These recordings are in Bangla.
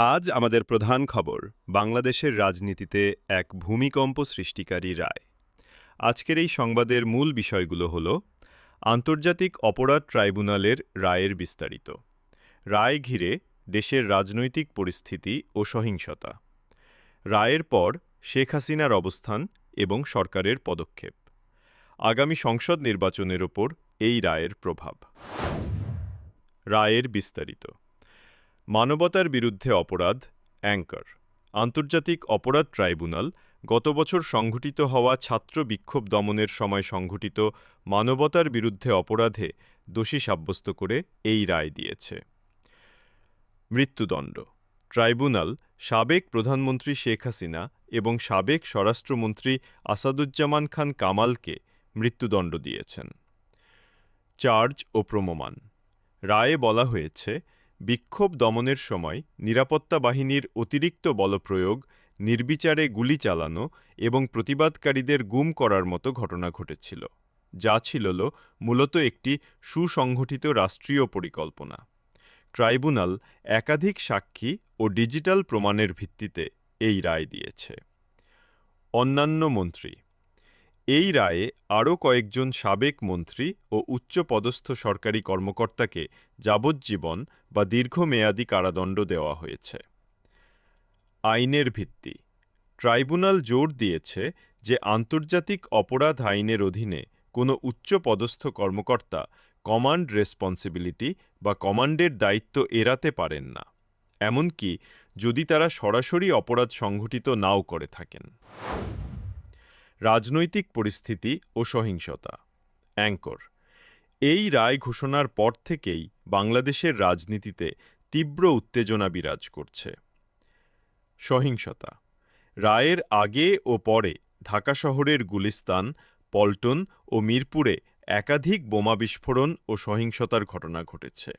আজ আমাদের প্রধান খবর, বাংলাদেশের রাজনীতিতে এক ভূমিকম্প সৃষ্টিকারী রায়। আজকের এই সংবাদের মূল বিষয়গুলো হল, আন্তর্জাতিক অপরাধ ট্রাইব্যুনালের রায়ের বিস্তারিত। রায় ঘিরে দেশের রাজনৈতিক পরিস্থিতি ও সহিংসতা। রায়ের পর শেখ হাসিনার অবস্থান এবং সরকারের পদক্ষেপ। আগামী সংসদ নির্বাচনের ওপর এই রায়ের প্রভাব। রায়ের বিস্তারিত। মানবতার বিরুদ্ধে অপরাধ, অ্যাঙ্কার। আন্তর্জাতিক অপরাধ ট্রাইব্যুনাল গত বছর সংঘটিত হওয়া ছাত্র বিক্ষোভ দমনের সময় সংঘটিত মানবতার বিরুদ্ধে অপরাধে দোষী সাব্যস্ত করে এই রায় দিয়েছে। মৃত্যুদণ্ড। ট্রাইব্যুনাল সাবেক প্রধানমন্ত্রী শেখ হাসিনা এবং সাবেক স্বরাষ্ট্রমন্ত্রী আসাদুজ্জামান খান কামালকে মৃত্যুদণ্ড দিয়েছেন। চার্জ ও প্রমমান রায়ে বলা হয়েছে বিক্ষোভ দমনের সময় নিরাপত্তা বাহিনীর অতিরিক্ত বলপ্রয়োগ, নির্বিচারে গুলি চালানো এবং প্রতিবাদকারীদের গুম করার মতো ঘটনা ঘটেছিল, যা ছিল মূলত একটি সুসংগঠিত রাষ্ট্রীয় পরিকল্পনা। ট্রাইব্যুনাল একাধিক সাক্ষী ও ডিজিটাল প্রমাণের ভিত্তিতে এই রায় দিয়েছে। অন্যান্য মন্ত্রী এই রায়ে আরও কয়েকজন সাবেক মন্ত্রী ও উচ্চপদস্থ সরকারি কর্মকর্তাকে যাবজ্জীবন বা দীর্ঘমেয়াদী কারাদণ্ড দেওয়া হয়েছে। আইনের ভিত্তি। ট্রাইব্যুনাল জোর দিয়েছে যে আন্তর্জাতিক অপরাধ আইনের অধীনে কোনো উচ্চপদস্থ কর্মকর্তা কমান্ড রেসপন্সিবিলিটি বা কমান্ডের দায়িত্ব এড়াতে পারেন না। এমনকি যদি তারা সরাসরি অপরাধ সংঘটিত নাও করে থাকেন। রাজনৈতিক পরিস্থিতি ও সহিংসতা। অ্যাঙ্কর, এই রায় ঘোষণার পর থেকেই বাংলাদেশের রাজনীতিতে তীব্র উত্তেজনা বিরাজ করছে। সহিংসতা, রায়ের আগে ও পরে ঢাকা শহরের গুলিস্তান, পল্টন ও মিরপুরে একাধিক বোমা বিস্ফোরণ ও সহিংসতার ঘটনা ঘটেছে।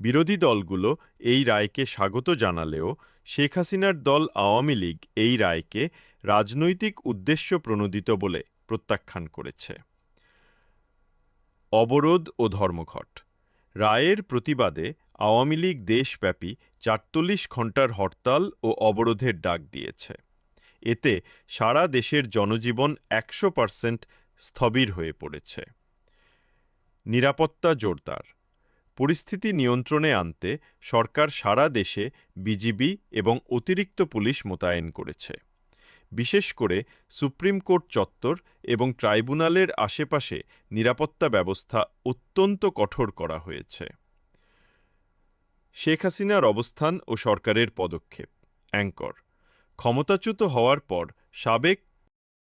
বিরোধী দলগুলো এই রায়কে স্বাগত জানালেও শেখ হাসিনার দল আওয়ামী লীগ এই রায়কে রাজনৈতিক উদ্দেশ্য প্রণোদিত বলে প্রত্যাখ্যান করেছে। অবরোধ ও ধর্মঘট। রায়ের প্রতিবাদে আওয়ামী লীগ দেশব্যাপী চারচল্লিশ ঘণ্টার হরতাল ও অবরোধের ডাক দিয়েছে। এতে সারা দেশের জনজীবন একশো পার্সেন্ট স্থবির হয়ে পড়েছে। নিরাপত্তা জোরদার। পরিস্থিতি নিয়ন্ত্রণে আনতে সরকার সারা দেশে বিজিবি এবং অতিরিক্ত পুলিশ মোতায়েন করেছে। বিশেষ করে সুপ্রিম কোর্ট চত্বর এবং ট্রাইব্যুনালের আশেপাশে নিরাপত্তা ব্যবস্থা অত্যন্ত কঠোর করা হয়েছে। শেখ হাসিনার অবস্থান ও সরকারের পদক্ষেপ। অ্যাঙ্কর। ক্ষমতাচ্যুত হওয়ার পর সাবেক